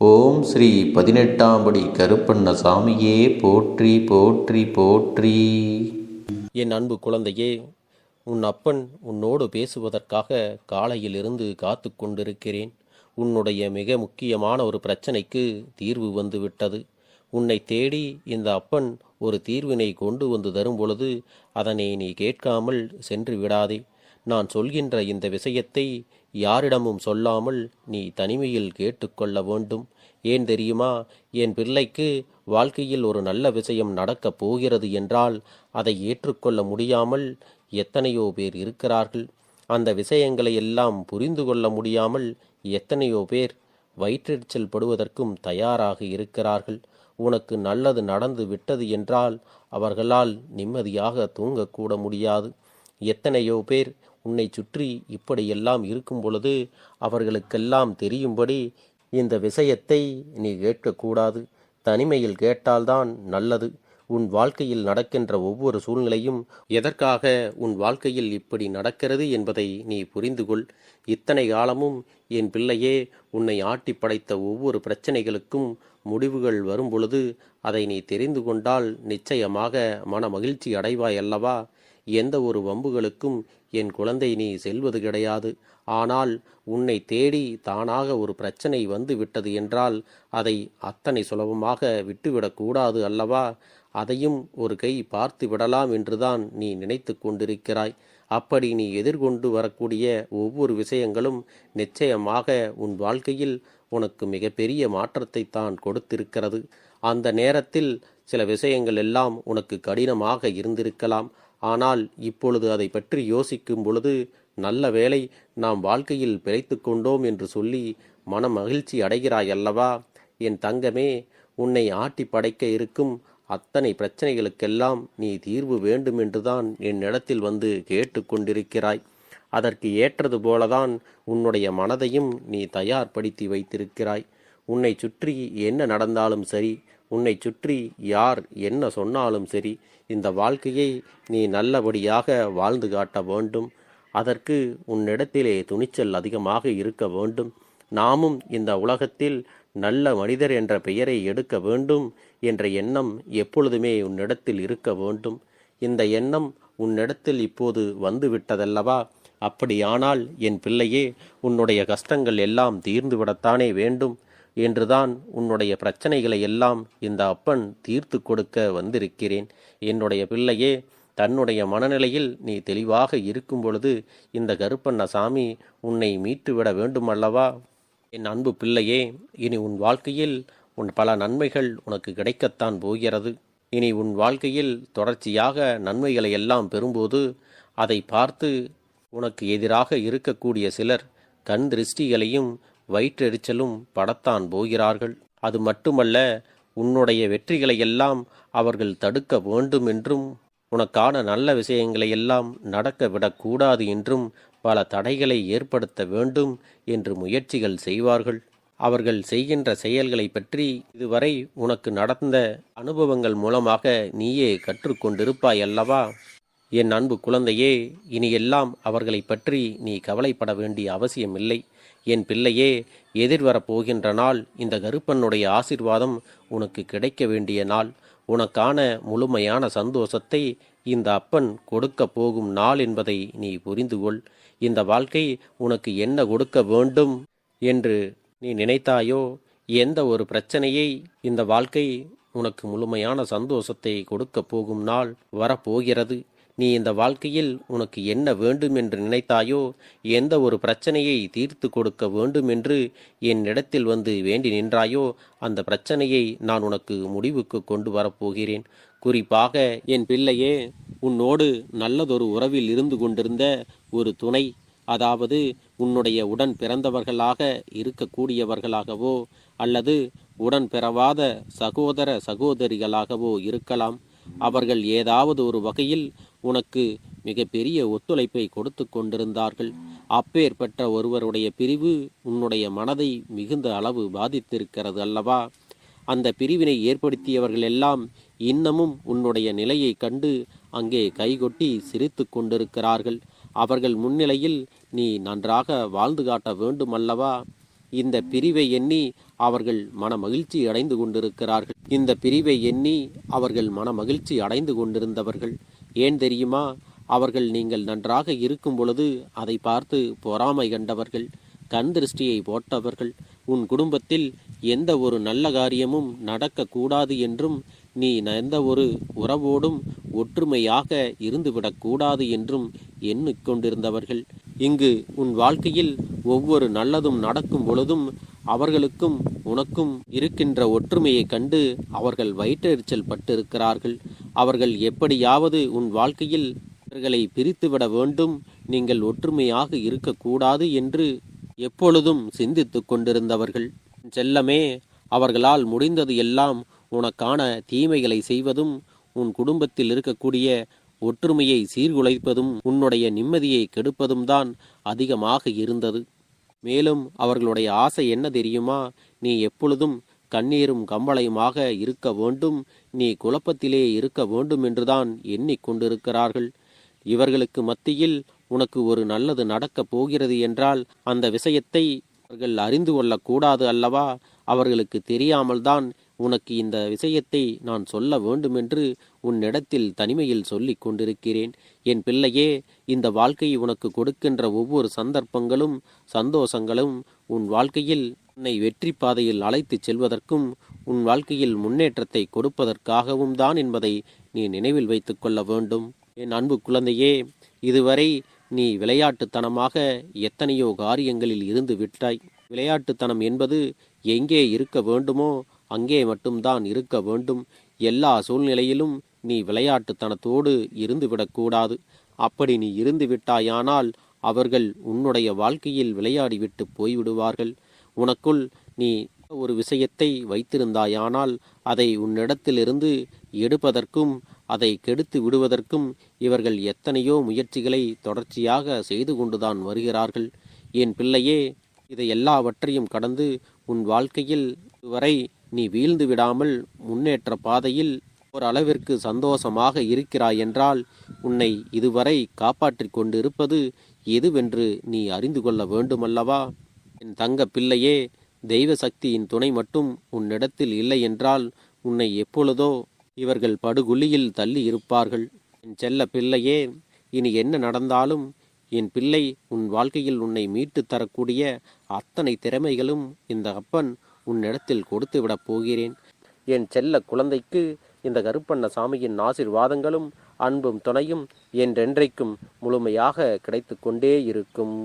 ஓம் ஸ்ரீ பதினெட்டாம்படி கருப்பண்ண சாமியே போற்றி போற்றி போற்றி. என் அன்பு குழந்தையே உன் அப்பன் உன்னோடு பேசுவதற்காக காலையிலிருந்து காத்து கொண்டிருக்கிறேன். உன்னுடைய மிக முக்கியமான ஒரு பிரச்சனைக்கு தீர்வு வந்துவிட்டது. உன்னை தேடி இந்த அப்பன் ஒரு தீர்வினை கொண்டு வந்து தரும் பொழுது அதனை நீ கேட்காமல் சென்று விடாதே. நான் சொல்கின்ற இந்த விஷயத்தை யாரிடமும் சொல்லாமல் நீ தனிமையில் கேட்டுக்கொள்ள வேண்டும். ஏன் தெரியுமா? என் பிள்ளைக்கு வாழ்க்கையில் ஒரு நல்ல விஷயம் நடக்கப் போகிறது என்றால் அதை ஏற்றுக்கொள்ள முடியாமல் எத்தனையோ பேர் இருக்கிறார்கள். அந்த விஷயங்களை எல்லாம் புரிந்து கொள்ள முடியாமல் எத்தனையோ பேர் வயிற்றெரிச்சல் படுவதற்கும் தயாராக இருக்கிறார்கள். உனக்கு நல்லது நடந்து விட்டது என்றால் அவர்களால் நிம்மதியாக தூங்கக்கூட முடியாது. எத்தனையோ பேர் உன்னை சுற்றி இப்படியெல்லாம் இருக்கும் பொழுது அவர்களுக்கெல்லாம் தெரியும்படி இந்த விஷயத்தை நீ கேட்கக்கூடாது. தனிமையில் கேட்டால்தான் நல்லது. உன் வாழ்க்கையில் நடக்கின்ற ஒவ்வொரு சூழ்நிலையும் எதற்காக உன் வாழ்க்கையில் இப்படி நடக்கிறது என்பதை நீ புரிந்து கொள் இத்தனை காலமும் என் பிள்ளையே உன்னை ஆட்டி படைத்த ஒவ்வொரு பிரச்சனைகளுக்கும் முடிவுகள் வரும்பொழுது அதை நீ தெரிந்து கொண்டால் நிச்சயமாக மன மகிழ்ச்சி அடைவாய் அல்லவா? எந்த ஒரு வம்புகளுக்கும் என் குழந்தை நீ செல்வது கிடையாது. ஆனால் உன்னை தேடி தானாக ஒரு பிரச்சனை வந்து விட்டது என்றால் அதை அத்தனை சுலபமாக விட்டுவிடக்கூடாது அல்லவா? அதையும் ஒரு கை பார்த்து விடலாம் என்றுதான் நீ நினைத்து கொண்டிருக்கிறாய். அப்படி நீ எதிர்கொண்டு வரக்கூடிய ஒவ்வொரு விஷயங்களும் நிச்சயமாக உன் வாழ்க்கையில் உனக்கு மிகப்பெரிய மாற்றத்தை தான் கொடுத்திருக்கிறது. அந்த நேரத்தில் சில விஷயங்கள் எல்லாம் உனக்கு கடினமாக இருந்திருக்கலாம். ஆனால் இப்பொழுது அதை பற்றி யோசிக்கும் பொழுது நல்ல வேளை நாம் வாழ்க்கையில் பிழைத்து கொண்டோம் என்று சொல்லி மன மகிழ்ச்சி அடைகிறாய் அல்லவா? என் தங்கமே உன்னை ஆட்டி படைக்க இருக்கும் அத்தனை பிரச்சனைகளுக்கெல்லாம் நீ தீர்வு வேண்டும் என்றுதான் என்னிடத்தில் வந்து கேட்டுக்கொண்டிருக்கிறாய் அதற்கு ஏற்றது போலதான் உன்னுடைய மனதையும் நீ தயார்படுத்தி வைத்திருக்கிறாய். உன்னை சுற்றி என்ன நடந்தாலும் சரி உன்னை சுற்றி யார் என்ன சொன்னாலும் சரி இந்த வாழ்க்கையை நீ நல்லபடியாக வாழ்ந்து காட்ட வேண்டும். அதற்கு உன்னிடத்திலே துணிச்சல் அதிகமாக இருக்க வேண்டும். நாமும் இந்த உலகத்தில் நல்ல மனிதர் என்ற பெயரை எடுக்க வேண்டும் என்ற எண்ணம் எப்பொழுதுமே உன்னிடத்தில் இருக்க வேண்டும். இந்த எண்ணம் உன்னிடத்தில் இப்போது வந்துவிட்டதல்லவா? அப்படியானால் என் பிள்ளையே உன்னுடைய கஷ்டங்கள் எல்லாம் தீர்ந்துவிடத்தானே வேண்டும். என்றுதான் உன்னுடைய பிரச்சனைகளை எல்லாம் இந்த அப்பன் தீர்த்து கொடுக்க வந்திருக்கிறேன். என்னுடைய பிள்ளையே தன்னுடைய மனநிலையில் நீ தெளிவாக இருக்கும் பொழுது இந்த கருப்பண்ணசாமி உன்னை மீட்டுவிட வேண்டுமல்லவா? என் அன்பு பிள்ளையே இனி உன் வாழ்க்கையில் உன் பல நன்மைகள் உனக்கு கிடைக்கத்தான் போகிறது. இனி உன் வாழ்க்கையில் தொடர்ச்சியாக நன்மைகளை எல்லாம் பெறும்போது அதை பார்த்து உனக்கு எதிராக இருக்கக்கூடிய சிலர் கண் திருஷ்டிகளையும் வயிற்றெரிச்சலும் படத்தான் போகிறார்கள். அது மட்டுமல்ல உன்னுடைய வெற்றிகளை எல்லாம் அவர்கள் தடுக்க வேண்டும் என்றும் உனக்கான நல்ல விஷயங்களை எல்லாம் நடக்க விடக்கூடாது என்றும் பல தடைகளை ஏற்படுத்த வேண்டும் என்று முயற்சிகள் செய்வார்கள். அவர்கள் செய்கின்ற செயல்களை பற்றி இதுவரை உனக்கு நடந்த அனுபவங்கள் மூலமாக நீயே கற்றுக்கொண்டிருப்பாய் அல்லவா என் அன்பு குழந்தையே இனியெல்லாம் அவர்களை பற்றி நீ கவலைப்பட வேண்டிய அவசியமில்லை. என் பிள்ளையே எதிர்வரப் போகின்ற நாள் இந்த கருப்பனுடைய ஆசிர்வாதம் உனக்கு கிடைக்க வேண்டிய நாள். உனக்கான முழுமையான சந்தோஷத்தை இந்த அப்பன் கொடுக்க போகும் நாள் என்பதை நீ புரிந்து கொள் இந்த வாழ்க்கை உனக்கு என்ன கொடுக்க வேண்டும் என்று நீ நினைத்தாயோ எந்த ஒரு பிரச்சனையை இந்த வாழ்க்கை உனக்கு முழுமையான சந்தோஷத்தை கொடுக்க போகும் நாள் வரப்போகிறது. நீ இந்த வாழ்க்கையில் உனக்கு என்ன வேண்டும் என்று நினைத்தாயோ எந்த ஒரு பிரச்சனையை தீர்த்து கொடுக்க வேண்டும் என்று என்னிடத்தில் வந்து வேண்டி நின்றாயோ அந்த பிரச்சனையை நான் உனக்கு முடிவுக்கு கொண்டு வரப்போகிறேன். குறிப்பாக என் பிள்ளையே உன்னோடு நல்லதொரு உறவில் இருந்து கொண்டிருந்த ஒரு துணை அதாவது உன்னுடைய உடன் பிறந்தவர்களாக இருக்கக்கூடியவர்களாகவோ அல்லது உடன் பிறவாத சகோதர சகோதரிகளாகவோ இருக்கலாம். அவர்கள் ஏதாவது ஒரு வகையில் உனக்கு மிகப்பெரிய ஒத்துழைப்பை கொடுத்து கொண்டிருந்தார்கள். அப்பேற்பட்ட ஒருவருடைய பிரிவு உன்னுடைய மனதை மிகுந்த அளவு பாதித்திருக்கிறது அல்லவா? அந்த பிரிவினை ஏற்படுத்தியவர்கள் எல்லாம் இன்னமும் உன்னுடைய நிலையை கண்டு அங்கே கைகொட்டி சிரித்து கொண்டிருக்கிறார்கள். அவர்கள் முன்னிலையில் நீ நன்றாக வாழ்ந்து காட்ட வேண்டும் அல்லவா இந்த பிரிவை எண்ணி அவர்கள் மன மகிழ்ச்சி அடைந்து கொண்டிருக்கிறார்கள். இந்த பிரிவை எண்ணி அவர்கள் மன மகிழ்ச்சி அடைந்து கொண்டிருந்தவர்கள். ஏன் தெரியுமா? அவர்கள் நீங்கள் நன்றாக இருக்கும் பொழுது அதை பார்த்து பொறாமை கண்டவர்கள் கண் திருஷ்டியை போட்டவர்கள். உன் குடும்பத்தில் எந்த ஒரு நல்ல காரியமும் நடக்கக்கூடாது என்றும் நீ எந்த ஒரு உறவோடும் ஒற்றுமையாக இருந்துவிடக்கூடாது என்றும் எண்ணிக்கொண்டிருந்தவர்கள் இங்கு உன் வாழ்க்கையில் ஒவ்வொரு நல்லதும் நடக்கும் பொழுதும் அவர்களுக்கும் உனக்கும் இருக்கின்ற ஒற்றுமையை கண்டு அவர்கள் வயிற்றெரிச்சல் பட்டிருக்கிறார்கள். அவர்கள் எப்படியாவது உன் வாழ்க்கையில் இவர்களை பிரித்துவிட வேண்டும். நீங்கள் ஒற்றுமையாக இருக்கக்கூடாது என்று எப்பொழுதும் சிந்தித்து கொண்டிருந்தவர்கள். செல்லமே அவர்களால் முடிந்தது எல்லாம் உனக்கான தீமைகளை செய்வதும் உன் குடும்பத்தில் இருக்கக்கூடிய ஒற்றுமையை சீர்குலைப்பதும் உன்னுடைய நிம்மதியை கெடுப்பதும் தான் அதிகமாக இருந்தது. மேலும் அவர்களுடைய ஆசை என்ன தெரியுமா? நீ எப்பொழுதும் கண்ணீரும் கம்பளையுமாக இருக்க வேண்டும். நீ குழப்பத்திலே இருக்க வேண்டும் என்றுதான் எண்ணிக்கொண்டிருக்கிறார்கள் இவர்களுக்கு மத்தியில் உனக்கு ஒரு நல்லது நடக்கப் போகிறது என்றால் அந்த விஷயத்தை அவர்கள் அறிந்து கொள்ளக்கூடாது அல்லவா? அவர்களுக்கு தெரியாமல்தான் உனக்கு இந்த விஷயத்தை நான் சொல்ல வேண்டுமென்று உன்னிடத்தில் தனிமையில் சொல்லிக் கொண்டிருக்கிறேன். என் பிள்ளையே இந்த வாழ்க்கை உனக்கு கொடுக்கின்ற ஒவ்வொரு சந்தர்ப்பங்களும் சந்தோஷங்களும் உன் வாழ்க்கையில் உன்னை வெற்றி பாதையில் அழைத்துச் செல்வதற்கும் உன் வாழ்க்கையில் முன்னேற்றத்தை கொடுப்பதற்காகவும் தான் என்பதை நீ நினைவில் வைத்து கொள்ள வேண்டும். என் அன்பு குழந்தையே இதுவரை நீ விளையாட்டுத்தனமாக எத்தனையோ காரியங்களில் இருந்து விட்டாய். விளையாட்டுத்தனம் என்பது எங்கே இருக்க வேண்டுமோ அங்கே மட்டும்தான் இருக்க வேண்டும். எல்லா சூழ்நிலையிலும் நீ விளையாட்டுத்தனத்தோடு இருந்துவிடக்கூடாது அப்படி நீ இருந்து விட்டாயானால் அவர்கள் உன்னுடைய வாழ்க்கையில் விளையாடிவிட்டு போய்விடுவார்கள். உனக்குள் நீ ஒரு விஷயத்தை வைத்திருந்தாயானால் அதை உன்னிடத்திலிருந்து எடுப்பதற்கும் அதை கெடுத்து விடுவதற்கும் இவர்கள் எத்தனையோ முயற்சிகளை தொடர்ச்சியாக செய்து கொண்டுதான் வருகிறார்கள். என் பிள்ளையே இதை எல்லாவற்றையும் கடந்து உன் வாழ்க்கையில் வரை நீ வீழ்ந்து விடாமல் முன்னேற்ற பாதையில் ஓரளவிற்கு சந்தோஷமாக இருக்கிறாய் என்றால் உன்னை இதுவரை காப்பாற்றிக் கொண்டிருப்பது எதுவென்று நீ அறிந்து கொள்ள வேண்டுமல்லவா? என் தங்க பிள்ளையே தெய்வ சக்தியின் துணை மட்டும் உன்னிடத்தில் இல்லை என்றால் உன்னை எப்பொழுதோ இவர்கள் படுகுழியில் தள்ளி இருப்பார்கள். என் செல்ல பிள்ளையே இனி என்ன நடந்தாலும் என் பிள்ளை உன் வாழ்க்கையில் உன்னை மீட்டு தரக்கூடிய அத்தனை திறமைகளும் இந்த அப்பன் உன்னிடத்தில் கொடுத்து விடப் போகிறேன். என் செல்ல குழந்தைக்கு இந்த கருப்பண்ண சாமியின் ஆசிர்வாதங்களும் அன்பும் துணையும் என்றென்றைக்கும் முழுமையாக கிடைத்து கொண்டே இருக்கும்.